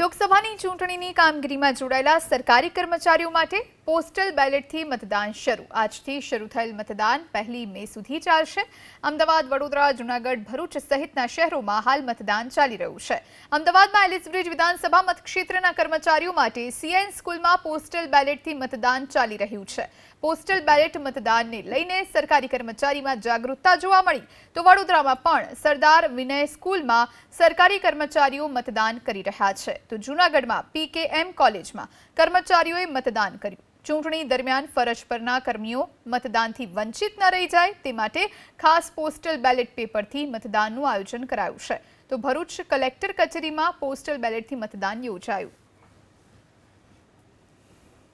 લોકસભાની ચૂંટણીની કામગીરીમાં જોડાયેલા સરકારી કર્મચારીઓ માટે પોસ્ટલ બેલેટથી મતદાન શરૂ. આજથી શરૂ થયેલ મતદાન પહેલી મે સુધી ચાલશે. અમદાવાદ, વડોદરા, જૂનાગઢ, ભરૂચ સહિતના શહેરોમાં હાલ મતદાન ચાલી રહ્યું છે. અમદાવાદમાં એલિસબ્રિજ વિધાનસભા મતક્ષેત્રના કર્મચારીઓ માટે સીએન સ્કૂલમાં પોસ્ટલ બેલેટથી મતદાન ચાલી રહ્યું છે. પોસ્ટલ બેલેટ મતદાનને લઈને સરકારી કર્મચારીમાં જાગૃતતા જોવા મળી. તો વડોદરામાં પણ સરદાર વિનય સ્કૂલમાં સરકારી કર્મચારીઓ મતદાન કરી રહ્યા છે. તો જૂનાગઢમાં પીકેએમ કોલેજમાં કર્મચારીઓએ મતદાન કર્યું. ચૂંટણી દરમિયાન ફરજ પરના કર્મીઓ મતદાનથી વંચિત ન રહી જાય તે માટે ખાસ પોસ્ટલ બેલેટ પેપરથી મતદાનનું આયોજન કરાયું છે. તો ભરૂચ કલેક્ટર કચેરીમાં પોસ્ટલ બેલેટથી મતદાન યોજાયું.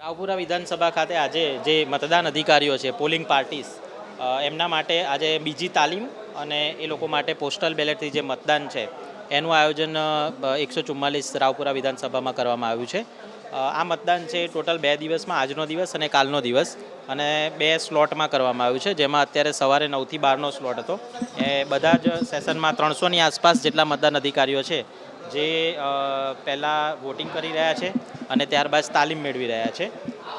રાવપુરા વિધાનસભા ખાતે આજે જે મતદાન અધિકારીઓ છે, પોલિંગ પાર્ટીસ એમના માટે આજે બીજી તાલીમ અને એ લોકો માટે પોસ્ટલ બેલેટથી જે મતદાન છે, એનું આયોજન એકસો ચુમ્માલીસ રાવપુરા વિધાનસભામાં કરવામાં આવ્યું છે. આ મતદાન છે ટોટલ બે દિવસમાં, આજનો દિવસ અને કાલનો દિવસ. અને બે સ્લોટમાં કરવામાં આવ્યું છે, જેમાં અત્યારે સવારે નવથી બારનો સ્લોટ હતો. એ બધા જ સેશનમાં ત્રણસોની આસપાસ જેટલા મતદાન અધિકારીઓ છે જે પહેલાં વોટિંગ કરી રહ્યા છે અને ત્યારબાદ તાલીમ મેળવી રહ્યા છે.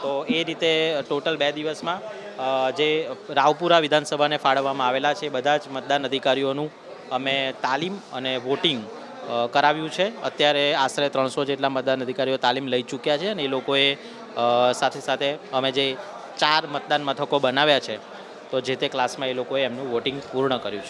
તો એ રીતે ટોટલ બે દિવસમાં જે રાવપુરા વિધાનસભાને ફાળવવામાં આવેલા છે, બધા જ મતદાન અધિકારીઓનું અમે તાલીમ અને વોટિંગ કરાવ્યું છે. અત્યારે આશરે ત્રણસો જેટલા મતદાન અધિકારીઓ તાલીમ લઈ ચૂક્યા છે અને એ લોકોએ સાથે સાથે અમે જે ચાર મતદાન મથકો બનાવ્યા છે, તો જે તે ક્લાસમાં એ લોકોએ એમનું વોટિંગ પૂર્ણ કર્યું છે.